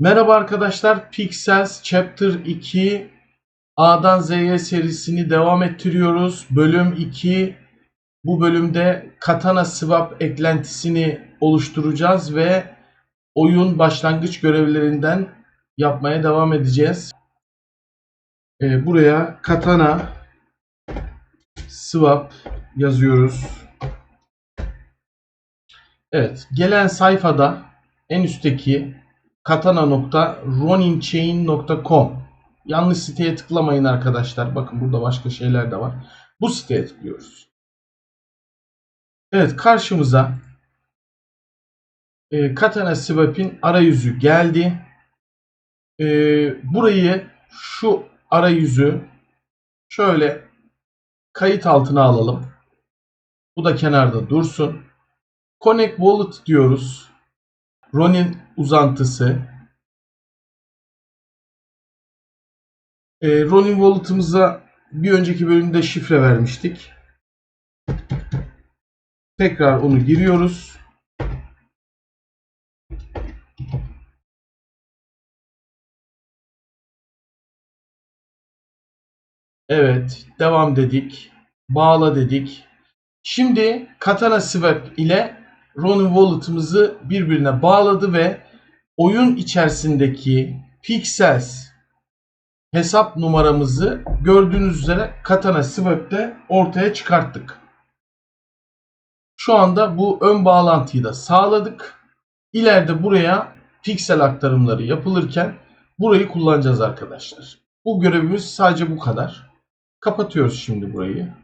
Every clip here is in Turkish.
Merhaba arkadaşlar, Pixels Chapter 2 A'dan Z'ye serisini devam ettiriyoruz. Bölüm 2. Bu bölümde Katana Swap eklentisini oluşturacağız ve oyun başlangıç görevlerinden yapmaya devam edeceğiz. Ee, buraya Katana Swap yazıyoruz. Evet, gelen sayfada en üstteki katana.roninchain.com Yanlış siteye tıklamayın arkadaşlar. Bakın burada başka şeyler de var. Bu siteye tıklıyoruz. Evet karşımıza e, Katana Swap'in arayüzü geldi. E, burayı şu arayüzü şöyle kayıt altına alalım. Bu da kenarda dursun. Connect Wallet diyoruz. Ronin uzantısı. E, Ronin Wallet'ımıza bir önceki bölümde şifre vermiştik. Tekrar onu giriyoruz. Evet, devam dedik. Bağla dedik. Şimdi Katana Swap ile Ronin Wallet'ımızı birbirine bağladı ve oyun içerisindeki Pixels hesap numaramızı gördüğünüz üzere Katana Swap'te ortaya çıkarttık. Şu anda bu ön bağlantıyı da sağladık. İleride buraya piksel aktarımları yapılırken burayı kullanacağız arkadaşlar. Bu görevimiz sadece bu kadar. Kapatıyoruz şimdi burayı.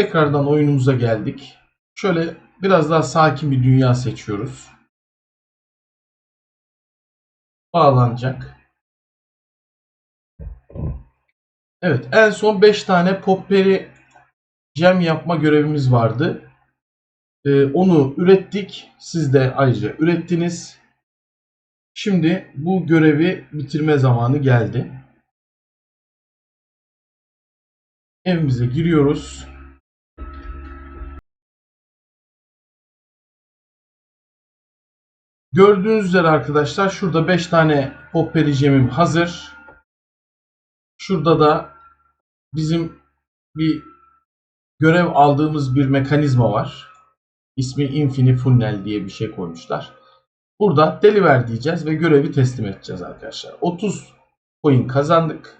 Tekrardan oyunumuza geldik. Şöyle biraz daha sakin bir dünya seçiyoruz. Bağlanacak. Evet en son 5 tane Popperi Gem yapma görevimiz vardı. Ee, onu ürettik. Siz de ayrıca ürettiniz. Şimdi bu görevi bitirme zamanı geldi. Evimize giriyoruz. Gördüğünüz üzere arkadaşlar şurada 5 tane Popperi Gem'im hazır. Şurada da bizim bir görev aldığımız bir mekanizma var. İsmi Infini Funnel diye bir şey koymuşlar. Burada deliver diyeceğiz ve görevi teslim edeceğiz arkadaşlar. 30 coin kazandık.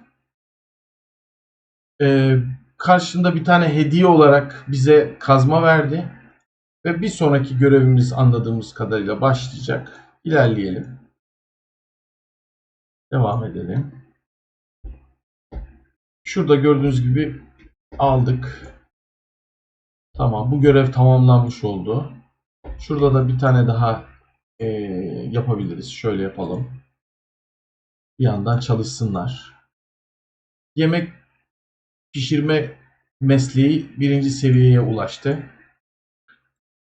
Ee, karşında bir tane hediye olarak bize kazma verdi. Ve bir sonraki görevimiz anladığımız kadarıyla başlayacak. İlerleyelim. Devam edelim. Şurada gördüğünüz gibi aldık. Tamam bu görev tamamlanmış oldu. Şurada da bir tane daha e, yapabiliriz. Şöyle yapalım. Bir yandan çalışsınlar. Yemek pişirme mesleği birinci seviyeye ulaştı.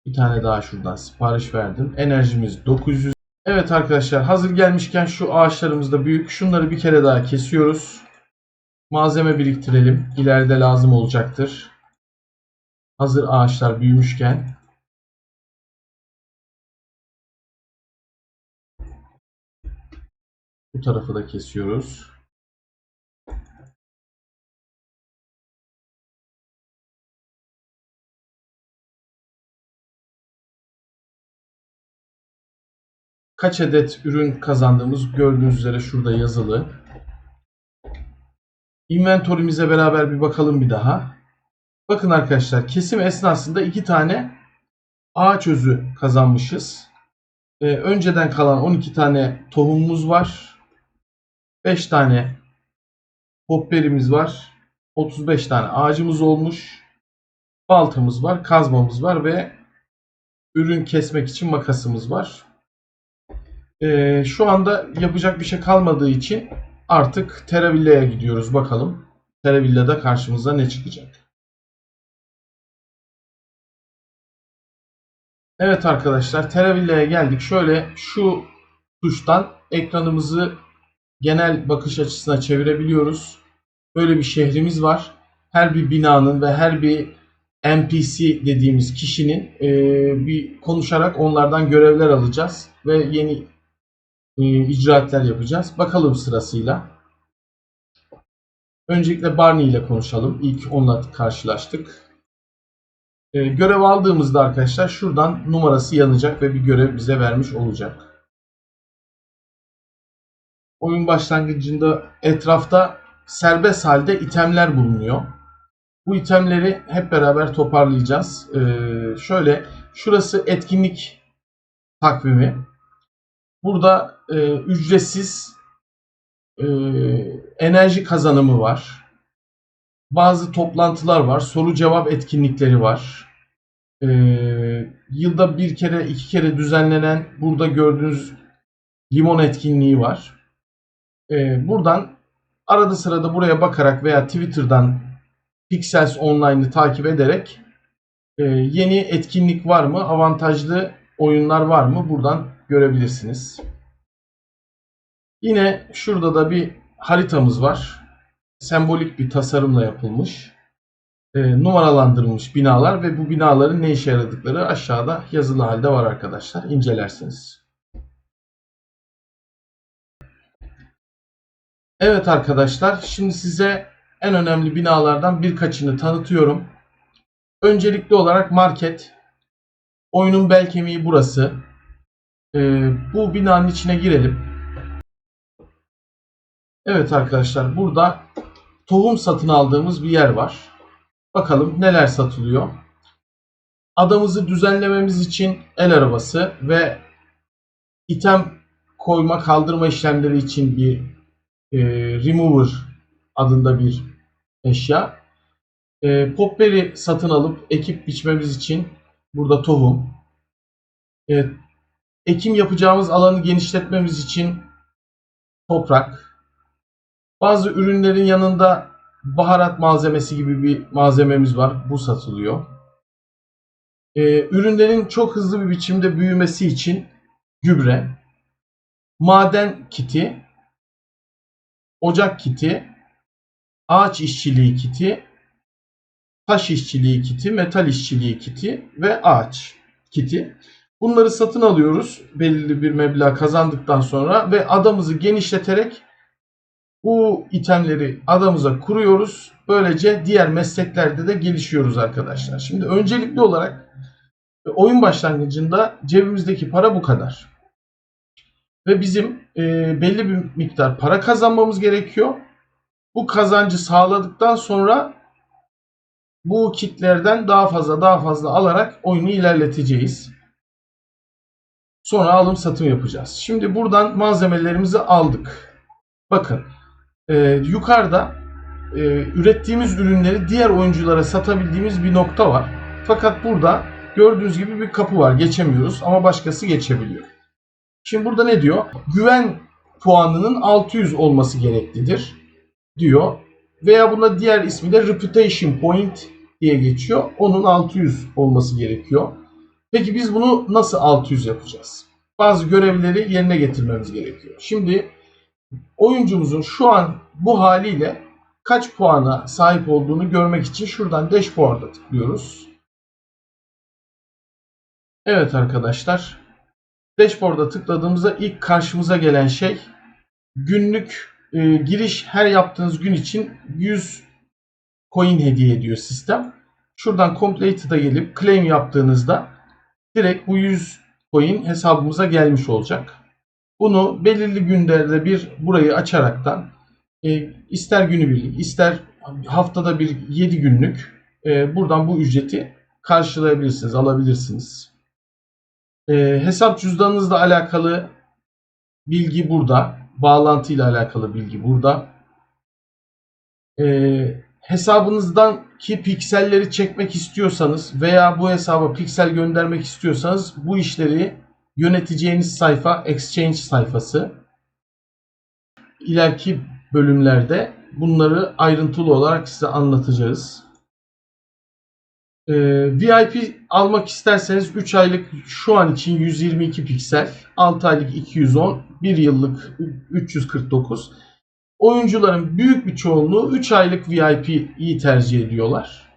Bir tane daha şuradan sipariş verdim. Enerjimiz 900. Evet arkadaşlar hazır gelmişken şu ağaçlarımız da büyük. Şunları bir kere daha kesiyoruz. Malzeme biriktirelim. İleride lazım olacaktır. Hazır ağaçlar büyümüşken. Bu tarafı da kesiyoruz. Kaç adet ürün kazandığımız gördüğünüz üzere şurada yazılı. Inventörümüze beraber bir bakalım bir daha. Bakın arkadaşlar kesim esnasında iki tane ağaç özü kazanmışız. Ee, önceden kalan 12 tane tohumumuz var. 5 tane hopperimiz var. 35 tane ağacımız olmuş. Baltamız var, kazmamız var ve ürün kesmek için makasımız var. Ee, şu anda yapacak bir şey kalmadığı için artık Teravilla'ya gidiyoruz bakalım. Teravilla'da karşımıza ne çıkacak. Evet arkadaşlar Teravilla'ya geldik. Şöyle şu tuştan ekranımızı genel bakış açısına çevirebiliyoruz. Böyle bir şehrimiz var. Her bir binanın ve her bir NPC dediğimiz kişinin e, bir konuşarak onlardan görevler alacağız ve yeni e, icraatler yapacağız. Bakalım sırasıyla. Öncelikle Barney ile konuşalım. İlk onunla karşılaştık. E, görev aldığımızda arkadaşlar şuradan numarası yanacak ve bir görev bize vermiş olacak. Oyun başlangıcında etrafta serbest halde itemler bulunuyor. Bu itemleri hep beraber toparlayacağız. Ee, şöyle, şurası etkinlik takvimi. Burada e, ücretsiz e, enerji kazanımı var. Bazı toplantılar var. Soru cevap etkinlikleri var. E, yılda bir kere iki kere düzenlenen burada gördüğünüz limon etkinliği var. E, buradan arada sırada buraya bakarak veya Twitter'dan Pixels Online'ı takip ederek e, yeni etkinlik var mı, avantajlı oyunlar var mı buradan görebilirsiniz. Yine şurada da bir haritamız var. Sembolik bir tasarımla yapılmış. E, numaralandırılmış binalar ve bu binaların ne işe yaradıkları aşağıda yazılı halde var arkadaşlar. İncelersiniz. Evet arkadaşlar, şimdi size en önemli binalardan birkaçını tanıtıyorum. Öncelikli olarak market. Oyunun bel kemiği burası. Ee, bu binanın içine girelim. Evet arkadaşlar burada tohum satın aldığımız bir yer var. Bakalım neler satılıyor. Adamızı düzenlememiz için el arabası ve item koyma kaldırma işlemleri için bir e, remover adında bir eşya. E, Popberry satın alıp ekip biçmemiz için burada tohum. E, ekim yapacağımız alanı genişletmemiz için toprak. Bazı ürünlerin yanında baharat malzemesi gibi bir malzememiz var. Bu satılıyor. E, ürünlerin çok hızlı bir biçimde büyümesi için gübre, maden kiti, ocak kiti, ağaç işçiliği kiti, taş işçiliği kiti, metal işçiliği kiti ve ağaç kiti. Bunları satın alıyoruz belirli bir meblağ kazandıktan sonra ve adamızı genişleterek bu itemleri adamıza kuruyoruz. Böylece diğer mesleklerde de gelişiyoruz arkadaşlar. Şimdi öncelikli olarak oyun başlangıcında cebimizdeki para bu kadar. Ve bizim e, belli bir miktar para kazanmamız gerekiyor. Bu kazancı sağladıktan sonra bu kitlerden daha fazla daha fazla alarak oyunu ilerleteceğiz. Sonra alım satım yapacağız. Şimdi buradan malzemelerimizi aldık. Bakın e, yukarıda e, ürettiğimiz ürünleri diğer oyunculara satabildiğimiz bir nokta var. Fakat burada gördüğünüz gibi bir kapı var. Geçemiyoruz ama başkası geçebiliyor. Şimdi burada ne diyor? Güven puanının 600 olması gereklidir diyor. Veya buna diğer ismi de reputation point diye geçiyor. Onun 600 olması gerekiyor. Peki biz bunu nasıl 600 yapacağız? Bazı görevleri yerine getirmemiz gerekiyor. Şimdi oyuncumuzun şu an bu haliyle kaç puana sahip olduğunu görmek için şuradan dashboard'a tıklıyoruz. Evet arkadaşlar. Dashboard'a tıkladığımızda ilk karşımıza gelen şey günlük e, giriş her yaptığınız gün için 100 coin hediye ediyor sistem. Şuradan Completed'a gelip claim yaptığınızda direkt bu 100 coin hesabımıza gelmiş olacak. Bunu belirli günlerde bir burayı açaraktan e, ister günübirlik ister haftada bir 7 günlük e, buradan bu ücreti karşılayabilirsiniz, alabilirsiniz. E, hesap cüzdanınızla alakalı bilgi burada. Bağlantı ile alakalı bilgi burada. E, hesabınızdan ki pikselleri çekmek istiyorsanız veya bu hesaba piksel göndermek istiyorsanız bu işleri yöneteceğiniz sayfa Exchange sayfası. İleriki bölümlerde bunları ayrıntılı olarak size anlatacağız. Ee, VIP almak isterseniz 3 aylık şu an için 122 piksel, 6 aylık 210, 1 yıllık 349 oyuncuların büyük bir çoğunluğu 3 aylık VIP'yi tercih ediyorlar.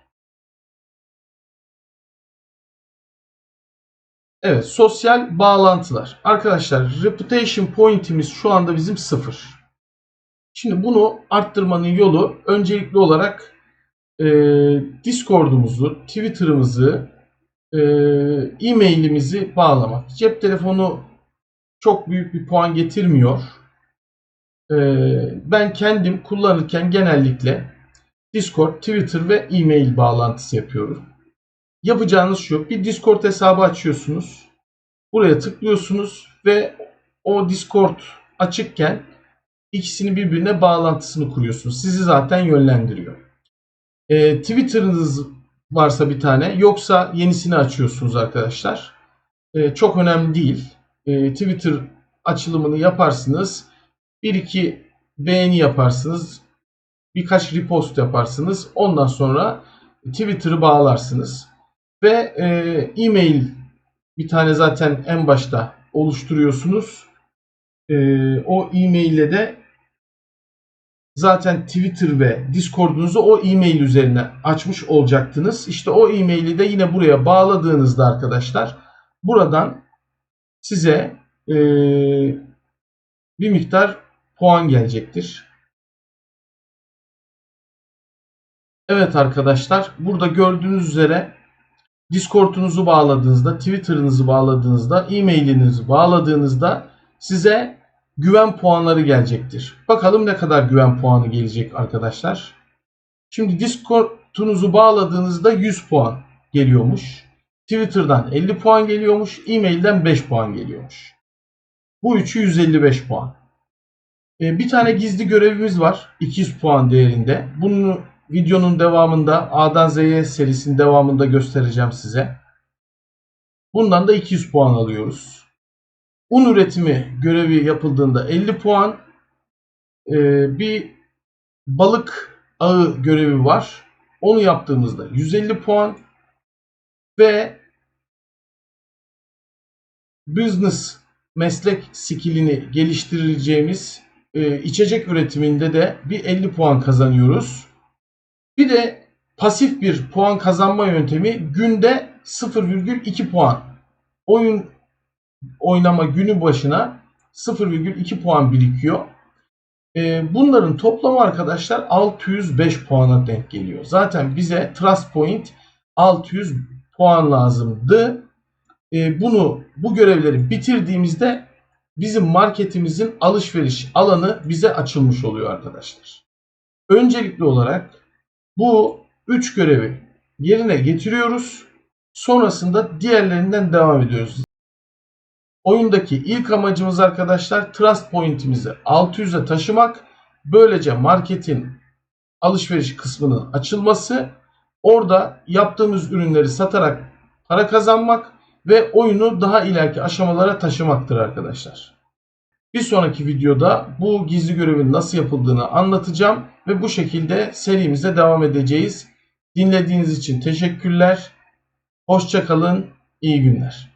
Evet sosyal bağlantılar. Arkadaşlar reputation pointimiz şu anda bizim 0. Şimdi bunu arttırmanın yolu öncelikli olarak e, Discord'umuzu, Twitter'ımızı, e, e-mailimizi bağlamak. Cep telefonu çok büyük bir puan getirmiyor. E, ben kendim kullanırken genellikle Discord, Twitter ve e-mail bağlantısı yapıyorum. Yapacağınız şu. Bir Discord hesabı açıyorsunuz. Buraya tıklıyorsunuz ve o Discord açıkken ikisini birbirine bağlantısını kuruyorsunuz. Sizi zaten yönlendiriyor. E, Twitter'ınız varsa bir tane yoksa yenisini açıyorsunuz arkadaşlar. E, çok önemli değil. E, Twitter açılımını yaparsınız. Bir iki beğeni yaparsınız. Birkaç repost yaparsınız. Ondan sonra Twitter'ı bağlarsınız. Ve e, e-mail bir tane zaten en başta oluşturuyorsunuz. E, o e-mail ile de zaten Twitter ve Discord'unuzu o e-mail üzerine açmış olacaktınız. İşte o e-maili de yine buraya bağladığınızda arkadaşlar buradan size e, bir miktar puan gelecektir. Evet arkadaşlar burada gördüğünüz üzere Discord'unuzu bağladığınızda, Twitter'ınızı bağladığınızda, e-mailinizi bağladığınızda size güven puanları gelecektir. Bakalım ne kadar güven puanı gelecek arkadaşlar. Şimdi Discord'unuzu bağladığınızda 100 puan geliyormuş. Twitter'dan 50 puan geliyormuş. E-mail'den 5 puan geliyormuş. Bu üçü 155 puan. Ee, bir tane gizli görevimiz var. 200 puan değerinde. Bunu videonun devamında A'dan Z'ye serisinin devamında göstereceğim size. Bundan da 200 puan alıyoruz. Un üretimi görevi yapıldığında 50 puan. Ee, bir balık ağı görevi var. Onu yaptığımızda 150 puan. Ve business meslek skillini geliştireceğimiz e, içecek üretiminde de bir 50 puan kazanıyoruz. Bir de pasif bir puan kazanma yöntemi günde 0,2 puan. Oyun oynama günü başına 0,2 puan birikiyor. Ee, bunların toplamı arkadaşlar 605 puana denk geliyor. Zaten bize Trust Point 600 puan lazımdı. Ee, bunu bu görevleri bitirdiğimizde bizim marketimizin alışveriş alanı bize açılmış oluyor arkadaşlar. Öncelikli olarak bu 3 görevi yerine getiriyoruz. Sonrasında diğerlerinden devam ediyoruz. Oyundaki ilk amacımız arkadaşlar Trust Point'imizi 600'e taşımak. Böylece marketin alışveriş kısmının açılması. Orada yaptığımız ürünleri satarak para kazanmak ve oyunu daha ileriki aşamalara taşımaktır arkadaşlar. Bir sonraki videoda bu gizli görevin nasıl yapıldığını anlatacağım ve bu şekilde serimize devam edeceğiz. Dinlediğiniz için teşekkürler. Hoşçakalın, iyi günler.